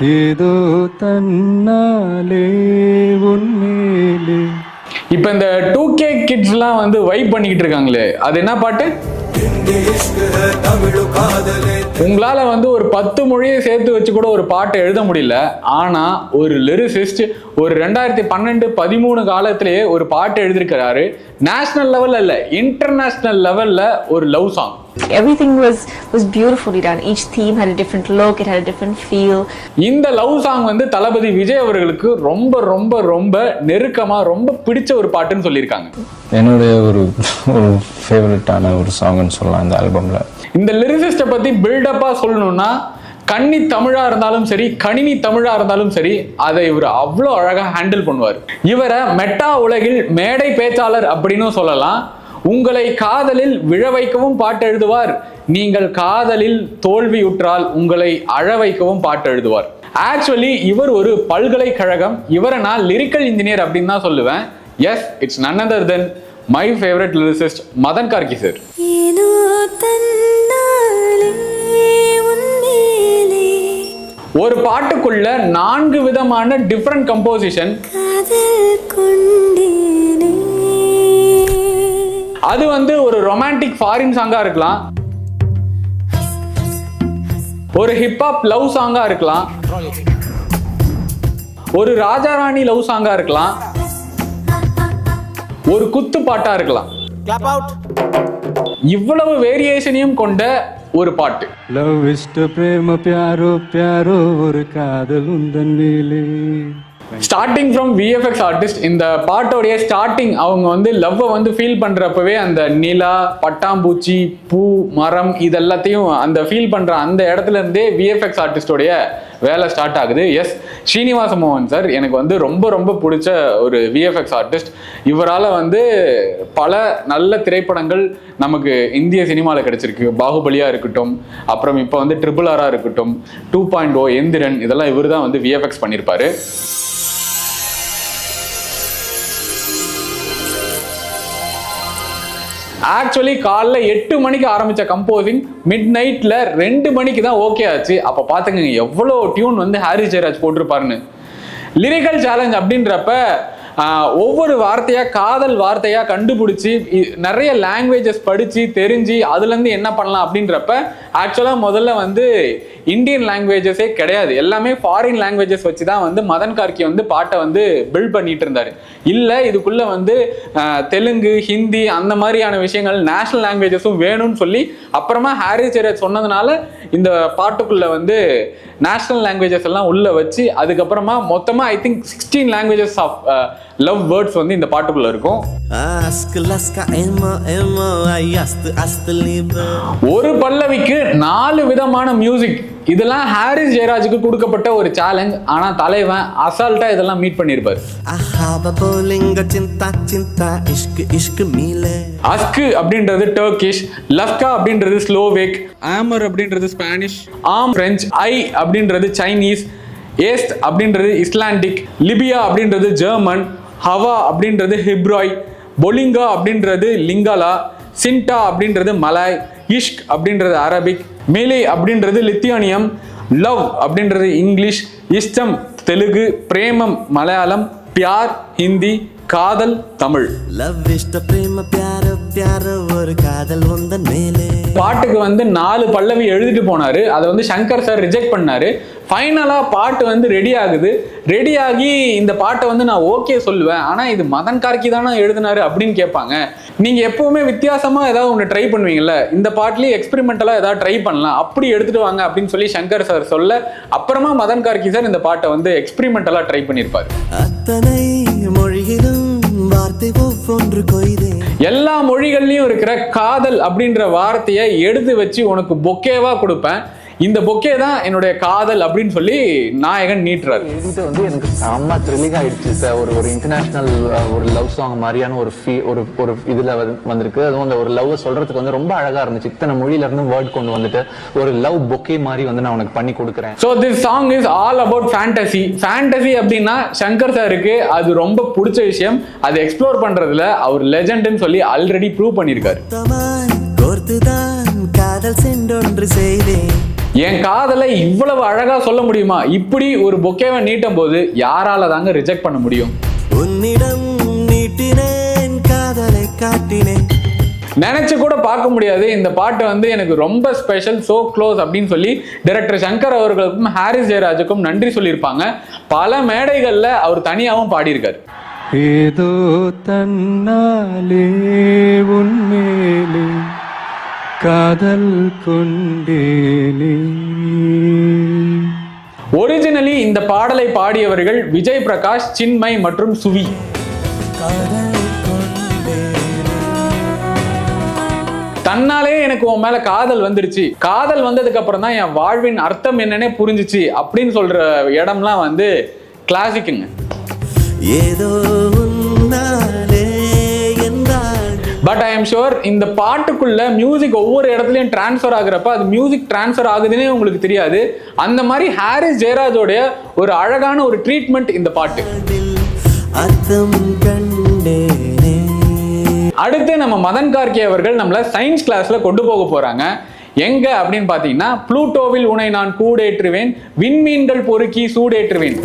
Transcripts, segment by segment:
ஏதோ தன்னாலே உன்மேலே. இப்போ இந்த டூ கே கிட்ஸ்லாம் வந்து வைப் பண்ணிக்கிட்டு இருக்காங்களே அது என்ன பாட்டு? உங்களால வந்து ஒரு பத்து மொழியை சேர்த்து வச்சு கூட ஒரு பாட்டை எழுத முடியல. ஆனா ஒரு லிரிசிஸ்ட் ஒரு ரெண்டாயிரத்தி பன்னெண்டு பதிமூணு காலத்திலேயே ஒரு பாட்டு எழுதியிருக்கிறாரு. நேஷனல் லெவல்ல இல்ல இன்டர்நேஷனல் லெவல்ல ஒரு love song Everything was was beautifully done. Each theme had a different look. It had a different feel. இந்த லவ் சாங் வந்து தளபதி விஜய் அவர்களுக்கு ரொம்ப ரொம்ப ரொம்ப நெருக்கமா ரொம்ப பிடிச்ச ஒரு பாட்டுன்னு சொல்லியிருக்காங்க என்னுடைய ஒரு ஒரு ஃபேவரட்டான ஒரு சாங்னு சொல்லலாம் இந்த ஆல்பமில் இந்த லிரிசிஸ்டை பத்தி பில்டப்பா சொல்லணும்னா கன்னி தமிழா இருந்தாலும் சரி கணினி தமிழா இருந்தாலும் சரி அதை இவர் அவ்வளோ அழகா ஹேண்டில் பண்ணுவார். இவரை மெட்டா உலகில் மேடை பேச்சாளர் அப்படின்னும் சொல்லலாம். உங்களை காதலில் விழ வைக்கவும் பாட்டு எழுதுவார். நீங்கள் காதலில் தோல்வியுற்றால் உங்களை அழ வைக்கவும் பாட்டு எழுதுவார். ஆக்சுவலி இவர் ஒரு பல்கலைக்கழகம். இவரை நான் லிரிக்கல் இன்ஜினியர் அப்படின்னு தான் சொல்லுவேன். Yes it's none other than my favourite lyricist Madhan Karky sir ஒரு பாட்டுக்குள்ள நான்கு விதமான டிஃப்ரெண்ட் கம்போசிஷன் அது வந்து ஒரு ரொமான்டிக் ஃபாரின் சாங்கா இருக்கலாம். ஒரு ஹிப்ஹாப் லவ் சாங்கா இருக்கலாம். ஒரு ராஜாராணி லவ் சாங்கா இருக்கலாம். ஒரு குத்து பாட்டா இருக்கலாம் இவ்வளவு வேரியேஷனையும் கொண்ட ஒரு பாட்டு. லவ் இஷ்ட பிரேம பியாரோ பியாரோ ஒரு காதல் உந்தன் மேலே ஸ்டார்டிங் ஃப்ரம் விஎஃப்எக்ஸ் ஆர்டிஸ்ட் இந்த பாட்டோடைய ஸ்டார்டிங் அவங்க வந்து லவ்வை வந்து ஃபீல் பண்றப்பவே அந்த நிலா பட்டாம்பூச்சி பூ மரம் இது எல்லாத்தையும் அந்த ஃபீல் பண்ற அந்த இடத்துல இருந்தே விஎஃப்எக்ஸ் ஆர்டிஸ்டோடைய வேலை ஸ்டார்ட் ஆகுது. எஸ் ஸ்ரீனிவாச மோகன் சார் எனக்கு வந்து ரொம்ப ரொம்ப பிடிச்ச ஒரு விஎஃப்எக்ஸ் ஆர்டிஸ்ட் இவரால் வந்து பல நல்ல திரைப்படங்கள் நமக்கு இந்திய சினிமாவில் கிடைச்சிருக்கு. பாகுபலியாக இருக்கட்டும் அப்புறம் இப்போ வந்து ட்ரிபிள் ஆராக இருக்கட்டும் டூ பாயிண்ட் ஓ எந்திரன் இதெல்லாம் இவர் தான் வந்து விஎஃப்எக்ஸ் பண்ணியிருப்பாரு ஆக்சுவலி காலைல எட்டு மணிக்கு ஆரம்பிச்ச கம்போசிங் மிட் நைட்ல ரெண்டு மணிக்கு தான் ஓகே ஆச்சு. அப்ப பாத்துங்க எவ்வளோ டியூன் வந்து ஹாரி ஜெயராஜ் போட்டிருப்பாருன்னு. லிரிக்கல் சேலஞ்ச் அப்படின்றப்ப ஒவ்வொரு வார்த்தையா காதல் வார்த்தையா கண்டுபிடிச்சி நிறைய லாங்குவேஜஸ் படிச்சு தெரிஞ்சு அதுல இருந்து என்ன பண்ணலாம் அப்படின்றப்ப ஆக்சுவலா முதல்ல வந்து இந்தியன் லாங்குவேஜஸே கிடையாது. எல்லாமே ஃபாரின் லாங்குவேஜஸ் வச்சு தான் வந்து மதன் கார்கி வந்து பாட்டை வந்து பில்ட் பண்ணிட்டு இருந்தாரு. இல்ல இதுக்குள்ள வந்து தெலுங்கு ஹிந்தி அந்த மாதிரியான விஷயங்கள் நேஷனல் லாங்குவேஜஸும் வேணும்னு சொல்லி அப்புறமா ஹாரி ஜெயராஜ் சொன்னதுனால இந்த பாட்டுக்குள்ள வந்து நேஷனல் லாங்குவேஜஸ் எல்லாம் உள்ள வச்சு அதுக்கப்புறமா மொத்தமா I think sixteen languages of love words வந்து இந்த பாட்டுக்குள்ள இருக்கும். ஒரு பல்லவிக்கு நாலு விதமான மியூசிக் இதெல்லாம் ஹாரிஸ் ஜெயராஜுக்கு கொடுக்கப்பட்ட ஒரு சேலஞ்ச் ஆனா தலைவன் அசால்ட்டா இதெல்லாம் மீட் mile அஸ்கு அப்படின்றது டர்க்கிஷ் லஃப்கா அப்படின்றது ஸ்லோவேக் ஆமர் அப்படின்றது ஸ்பானிஷ் ஆம் பிரெஞ்சு ஐ அப்படின்றது சைனீஸ் ஏஸ்ட் அப்படின்றது இஸ்லாண்டிக் லிபியா அப்படின்றது ஜெர்மன் ஹவா அப்படின்றது ஹிப்ராய் பொலிங்கா அப்படின்றது லிங்காலா சின்டா அப்படின்றது மலாய் இஷ்க் அப்படின்றது அரபிக் மேலே அப்படின்றது லித்தியானியம் லவ் அப்படின்றது இங்கிலீஷ் இஷ்டம் தெலுங்கு பிரேமம் மலையாளம் பியார் ஹிந்தி காதல் Tamil. Love ishta prema pyara pyara ஒரு காதல் உந்தன் மேலே. பாட்டுக்கு வந்து நாலு பல்லவி எழுதிட்டு போனாரு. அதை வந்து சங்கர் சார் ரிஜெக்ட் பண்ணாரு. ஃபைனலா பாட்டு வந்து ரெடி ஆகுது. ரெடி ஆகி இந்த பாட்டை வந்து நான் ஓகே சொல்லுவேன். ஆனா இது மதன் கார்கி தானே எழுதினாரு அப்படின்னு கேட்பாங்க. நீங்க எப்பவுமே வித்தியாசமா ஏதாவது ஒன்று ட்ரை பண்ணுவீங்கல்ல? இந்த பாட்டுலயே எக்ஸ்பெரிமெண்டலா ஏதாவது ட்ரை பண்ணலாம். அப்படி எடுத்துட்டு வாங்க அப்படின்னு சொல்லி சங்கர் சார் சொல்ல அப்புறமா மதன் கார்கி சார் இந்த பாட்டை வந்து எக்ஸ்பெரிமெண்டலா ட்ரை பண்ணியிருப்பாரு அத்தனை வார்த்தை ஒவ்வொன்று கொய்தே. எல்லா மொழிகள்லையும் இருக்கிற காதல் அப்படின்ற வார்த்தையை எடுத்து வச்சு உனக்கு பொக்கேவா கொடுப்பேன். இந்த பொக்கே தான் என்னுடைய காதல் அப்படின்னு சொல்லி நாயகன் நீட்டுறாரு. எழுதிட்டு வந்து எனக்கு செம்ம த்ரில்லிங் ஆயிடுச்சு சார் ஒரு ஒரு இன்டர்நேஷனல் ஒரு லவ் சாங் மாதிரியான ஒரு ஃபீ ஒரு ஒரு இதுல வந்து- வந்திருக்கு. அதுவும் அந்த ஒரு லவ் சொல்றதுக்கு வந்து ரொம்ப அழகா இருந்துச்சு. இத்தனை மொழியில இருந்து வேர்ட் கொண்டு வந்துட்டு ஒரு லவ் பொக்கே மாதிரி வந்து நான் உனக்கு பண்ணி கொடுக்குறேன். So this song is all about fantasy fantasy அப்படின்னா சங்கர் சாருக்கு அது ரொம்ப பிடிச்ச விஷயம். அதை எக்ஸ்ப்ளோர் பண்றதுல அவர் லெஜெண்ட்னு சொல்லி ஆல்ரெடி ப்ரூவ் பண்ணியிருக்காரு காதல் சென்றொன்று செய்தேன். என் காதலை இவ்வளவு அழகா சொல்ல முடியுமா? இப்படி ஒரு பொக்கேவை நீட்டும் போது யாரால தாங்க ரிஜெக்ட் பண்ண முடியும்? உன்னிடம் நீட்டினேன் காதலை காட்டினேன். நினைச்சு கூட பார்க்க முடியாது. இந்த பாட்டு வந்து எனக்கு ரொம்ப ஸ்பெஷல் சோ க்ளோஸ் அப்படின்னு சொல்லி டைரக்டர் சங்கர் அவர்களுக்கும் ஹாரிஸ் ஜெயராஜுக்கும் நன்றி சொல்லியிருப்பாங்க. பல மேடைகள்ல அவர் தனியாகவும் பாடியிருக்காரு. ஏதோ தன்னாலே உன்மேலே காதல் கொண்டேனே. ஒரிஜினலி இந்த பாடலை பாடியவர்கள் விஜய் பிரகாஷ் சின்மை மற்றும் சுவி. தன்னாலே எனக்கு உன் மேல காதல் வந்துருச்சு. காதல் வந்ததுக்கு அப்புறம் தான் என் வாழ்வின் அர்த்தம் என்னன்னே புரிஞ்சுச்சு அப்படின்னு சொல்ற இடம்லாம் வந்து கிளாசிக்குங்க ஏதோ பட் ஐ எம் ஷுர் இந்த பாட்டுக்குள்ள மியூசிக் ஒவ்வொரு இடத்துலையும் டிரான்ஸ்ஃபர் ஆகுறப்ப அது மியூசிக் டிரான்ஸ்ஃபர் ஆகுதுன்னே உங்களுக்கு தெரியாது. அந்த மாதிரி ஹாரிஸ் ஜெயராஜோடைய ஒரு அழகான ஒரு ட்ரீட்மெண்ட் இந்த பாட்டு. அர்த்தம் கண்டேனே. அடுத்து நம்ம மதன் கார்கே அவர்கள் நம்மள சயின்ஸ் கிளாஸ்ல கொண்டு போக போறாங்க. எங்க அப்படின்னு பாத்தீங்கன்னா ப்ளூட்டோவில் உனை நான் கூடேற்றுவேன் விண்மீன்கள் பொறுக்கி சூடேற்றுவேன்.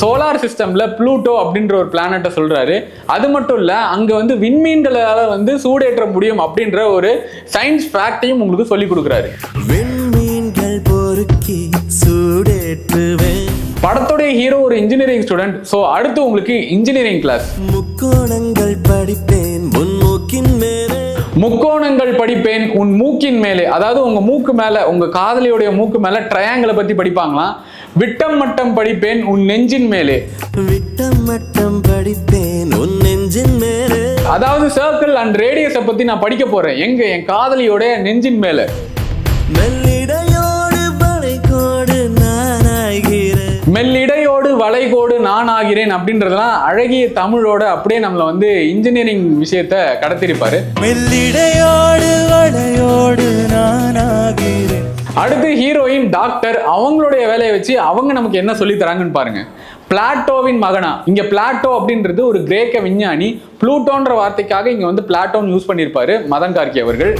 சோலார் சிஸ்டம்ல ப்ளூட்டோ அப்படின்ற ஒரு பிளானட்டை சொல்றாரு. அது மட்டும் இல்ல அங்க வந்து விண்மீன்களால வந்து சூடேற்ற முடியும் அப்படின்ற ஒரு சயின்ஸ் ஃபேக்டையும் உங்களுக்கு சொல்லி கொடுக்குறாரு. விண்மீன்கள் பொறுக்கி சூடேற்றுவேன். படத்துடைய ஹீரோ ஒரு இன்ஜினியரிங் ஸ்டூடெண்ட் ஸோ அடுத்து உங்களுக்கு இன்ஜினியரிங் கிளாஸ் முக்கோணங்கள் படிப்பேன் முன்னோக்கின் மேலே. முக்கோணங்கள் படிப்பேன் உன் மூக்கின் மேலே. அதாவது உங்க மூக்கு மேல உங்க காதலியுடைய மூக்கு மேல ட்ரையாங்கிளை பத்தி படிப்பாங்களாம். விட்டம் மட்டம் படிப்பேன் உன் நெஞ்சின் மேலே. விட்டம் மட்டம் படிப்பேன் உன் நெஞ்சின் மேலே. அதாவது சர்க்கிள் அண்ட் ரேடியஸை பத்தி நான் படிக்க போறேன். எங்க? என் காதலியோட நெஞ்சின் மேல. மெல்லிடையோடு மெல்லிடையோடு வளைகோடு நான் ஆகிறேன் அப்படின்றதெல்லாம் அழகிய தமிழோட அப்படியே நம்மள வந்து இன்ஜினியரிங் விஷயத்த கடத்திருப்பாரு மெல்லிடையோடு வளையோடு நானாகிறேன் அடுத்து ஹீரோயின் டாக்டர் அவங்களுடைய வேலையை வச்சு அவங்க நமக்கு என்ன சொல்லி தராங்கன்னு பாருங்க. பிளாட்டோவின் மகனா. இங்க பிளாட்டோ அப்படின்றது ஒரு கிரேக்க விஞ்ஞானி. ப்ளூட்டோன்ற வார்த்தைக்காக இங்க வந்து பிளாட்டோன்னு யூஸ் பண்ணியிருப்பாரு மதன் கார்கி அவர்கள்.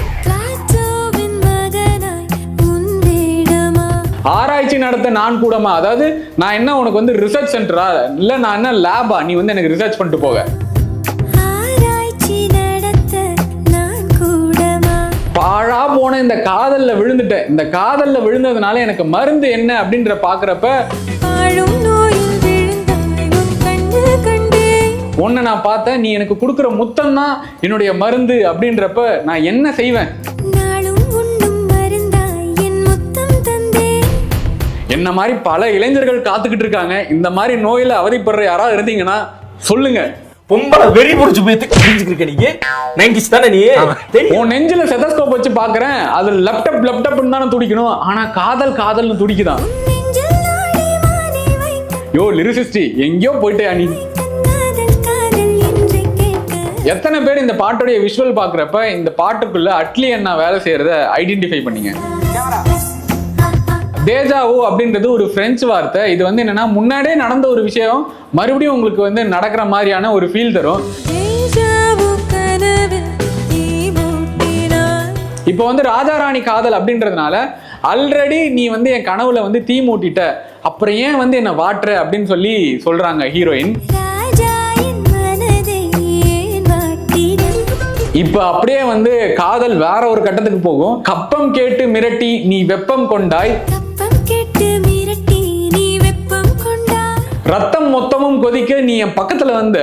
ஆராய்ச்சி நடத்த நான் கூடமா? அதாவது நான் என்ன உனக்கு வந்து ரிசர்ச் சென்டரா இல்ல நான் என்ன லேபா நீ வந்து எனக்கு ரிசர்ச் பண்ணிட்டு போக. பாழா போன இந்த காதல்ல விழுந்துட்டேன். இந்த காதல்ல விழுந்ததுனால எனக்கு மருந்து என்ன அப்படின்ற பாக்குறப்ப உன்னை நான் பார்த்தேன் நீ எனக்கு கொடுக்குற முத்தம் தான் என்னுடைய மருந்து அப்படின்றப்ப நான் என்ன செய்வேன்? என்ன மாதிரி பல இளைஞர்கள் காத்துக்கிட்டு இருக்காங்க. இந்த மாதிரி நோயில அவதிப்படுற யாராவது இருந்தீங்கன்னா சொல்லுங்க. பொம்பளை வெறி புடிச்சு போய் புரிஞ்சுக்கிருக்க நீங்க நைன்டிஸ் தானே நீ? தெரியும். உன் நெஞ்சில செதஸ்கோப் வச்சு பாக்குறேன் அது லேப்டாப் லேப்டாப்னு தானே துடிக்கணும். ஆனா காதல் காதல்னு துடிக்குதான் யோ லிரிசிஸ்டி எங்கேயோ போயிட்டே நீ? எத்தனை பேர் இந்த பாட்டுடைய விஷுவல் பாக்குறப்ப இந்த பாட்டுக்குள்ள அட்லி அண்ணா வேலை செய்யறத ஐடென்டிஃபை பண்ணீங்க? தேஜாவு அப்படின்றது ஒரு பிரெஞ்சு வார்த்தை. இது வந்து என்னன்னா முன்னாடியே நடந்த ஒரு விஷயம் மறுபடியும் உங்களுக்கு வந்து நடக்கிற மாதிரியான ஒரு ஃபீல் தரும். இப்போ வந்து ராஜாராணி காதல் அப்படின்றதுனால ஆல்ரெடி நீ வந்து என் கனவுல வந்து தீ மூட்டிட்ட. அப்புறம் ஏன் வந்து என்ன வாட்டுற அப்படின்னு சொல்லி சொல்றாங்க ஹீரோயின் ராஜா இப்போ அப்படியே வந்து காதல் வேற ஒரு கட்டத்துக்கு போகும். கப்பம் கேட்டு மிரட்டி நீ வெப்பம் கொண்டாய். ரத்தம் மொத்தமும் கொதிக்க நீ என் பக்கத்துல வந்த.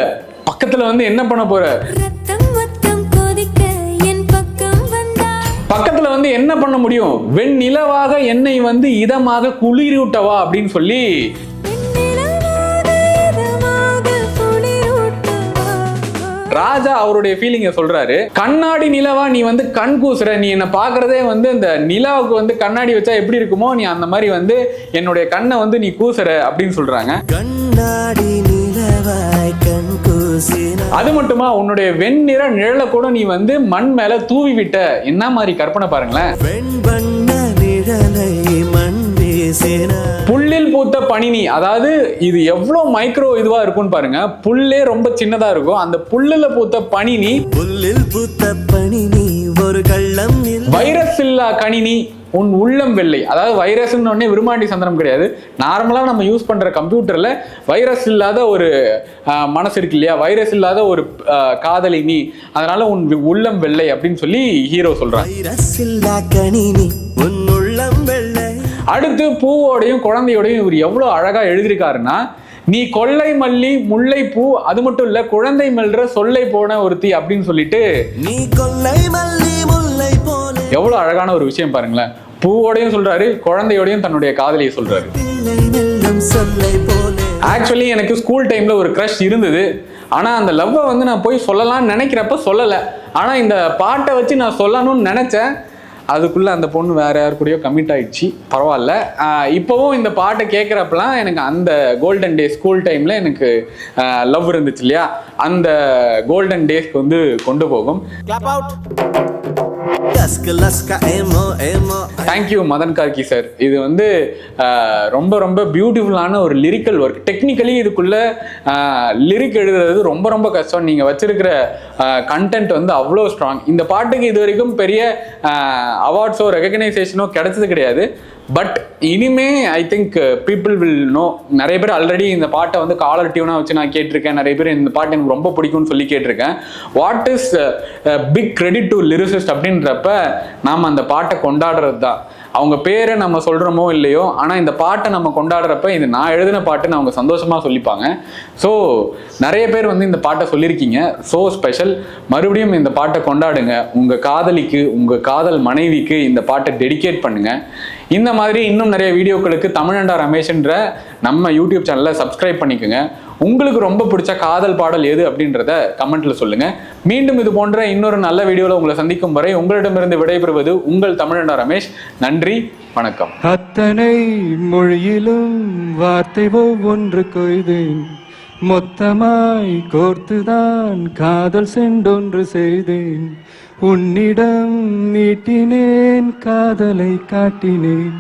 பக்கத்துல வந்து என்ன பண்ண போற? ரத்தம் மொத்தம் கொதிக்க என் பக்கம் வந்தாய் பக்கத்துல வந்து என்ன பண்ண முடியும்? வெண்ணிலவாக என்னை வந்து இதமாக குளிரூட்டவா அப்படின்னு சொல்லி ராஜா அவருடைய ஃபீலிங்கை சொல்றாரு கண்ணாடி நிலவா நீ வந்து கண் கூசுற. நீ என்ன பாக்குறதே வந்து இந்த நிலாவுக்கு வந்து கண்ணாடி வச்சா எப்படி இருக்குமோ நீ அந்த மாதிரி வந்து என்னுடைய கண்ணை வந்து நீ கூசுற அப்படின்னு சொல்றாங்க. கண்ணாடி நிலவாய் கண் அது மட்டுமா உன்னுடைய வெண்ணிற நிழலை கூட நீ வந்து மண் மேல தூவி விட்ட. என்ன மாதிரி கற்பனை பாருங்களேன். வெண்பண்ண நிழலை மண் புல்லில் பூத்த பனினி அதாவது இது எவ்வளவு மைக்ரோ இதுவா இருக்கும்னு பாருங்க புல்லே ரொம்ப சின்னதா இருக்கும். அந்த புல்லுல பூத்த பனினி புல்லில் பூத்த நீ ஒரு கள்ளம் வைரஸ் இல்லா கணினி உன் உள்ளம் வெள்ளை. அதாவது வைரஸ்னு உடனே விரும்மாண்டி சந்திரம் கிடையாது. நார்மலாக நம்ம யூஸ் பண்ற கம்ப்யூட்டர்ல வைரஸ் இல்லாத ஒரு மனசு இருக்கு இல்லையா? வைரஸ் இல்லாத ஒரு காதலி நீ அதனால உன் உள்ளம் வெள்ளை அப்படின்னு சொல்லி ஹீரோ சொல்றான். அடுத்து பூவோடையும் குழந்தையோடையும் இவர் எவ்வளோ அழகா எழுதியிருக்காருன்னா நீ கொள்ளை மல்லி முல்லை பூ அது மட்டும் இல்ல குழந்தை மெல்ற சொல்லை போன ஒருத்தி அப்படின்னு சொல்லிட்டு நீ கொள்ளை மல்லி முல்லை எவ்வளோ அழகான ஒரு விஷயம் பாருங்களேன். பூவோடையும் சொல்றாரு குழந்தையோடையும் தன்னுடைய காதலியை சொல்றாரு. ஆக்சுவலி எனக்கு ஸ்கூல் டைம்ல ஒரு க்ரஷ் இருந்தது. ஆனா அந்த லவ்வை வந்து நான் போய் சொல்லலாம்னு நினைக்கிறப்ப சொல்லலை. ஆனா இந்த பாட்டை வச்சு நான் சொல்லணும்னு நினைச்சேன். அதுக்குள்ள அந்த பொண்ணு வேற யார் கூடயோ கமிட் ஆயிடுச்சு. பரவாயில்ல. இப்போவும் இந்த பாட்டை கேட்குறப்பலாம் எனக்கு அந்த கோல்டன் டே ஸ்கூல் டைம்ல எனக்கு லவ் இருந்துச்சு இல்லையா? அந்த கோல்டன் டேஸ்க்கு வந்து கொண்டு போகும். தேங்க்யூ மதன் கார்கி சார் இது வந்து ரொம்ப ரொம்ப பியூட்டிஃபுல்லான ஒரு லிரிக்கல் ஒர்க் டெக்னிக்கலி இதுக்குள்ள லிரிக் எழுதுறது ரொம்ப ரொம்ப கஷ்டம். நீங்கள் வச்சிருக்கிற கண்டென்ட் வந்து அவ்வளோ ஸ்ட்ராங் இந்த பாட்டுக்கு இது வரைக்கும் பெரிய அவார்ட்ஸோ ரெகக்னைசேஷனோ கிடைச்சது கிடையாது. பட் இனிமே I think people will know நிறைய பேர் ஆல்ரெடி இந்த பாட்டை வந்து காலர் டியூனாக வச்சு நான் கேட்டிருக்கேன். நிறைய பேர் இந்த பாட்டு எனக்கு ரொம்ப பிடிக்கும்னு சொல்லி கேட்டிருக்கேன். What is big credit to lyricist அப்படின்றப்ப நாம் அந்த பாட்டை கொண்டாடுறது தான் அவங்க பேரை நம்ம சொல்கிறோமோ இல்லையோ ஆனால் இந்த பாட்டை நம்ம கொண்டாடுறப்ப இது நான் எழுதின பாட்டுன்னு அவங்க சந்தோஷமாக சொல்லிப்பாங்க. ஸோ நிறைய பேர் வந்து இந்த பாட்டை சொல்லியிருக்கீங்க. ஸோ ஸ்பெஷல் மறுபடியும் இந்த பாட்டை கொண்டாடுங்க. உங்கள் காதலிக்கு உங்கள் காதல் மனைவிக்கு இந்த பாட்டை டெடிகேட் பண்ணுங்க. இந்த மாதிரி இன்னும் நிறைய வீடியோக்களுக்கு தமிழண்டா ரமேஷ்ன்ற நம்ம யூடியூப் சேனலை சப்ஸ்கிரைப் பண்ணிக்கோங்க. உங்களுக்கு ரொம்ப பிடிச்ச காதல் பாடல் எது அப்படின்றத கமெண்ட்ல சொல்லுங்க. மீண்டும் இது போன்ற இன்னொரு நல்ல வீடியோவில் உங்களை சந்திக்கும் வரை உங்களிடமிருந்து விடைபெறுவது உங்கள் தமிழண்டா ரமேஷ். நன்றி வணக்கம். அத்தனை மொழியிலும் வார்த்தை ஒவ்வொன்று கொய்தேன் மொத்தமாய் கோர்த்துதான் காதல் சென்றொன்று செய்தேன். உன்னிடம் நீட்டினேன் காதலை காட்டினேன்.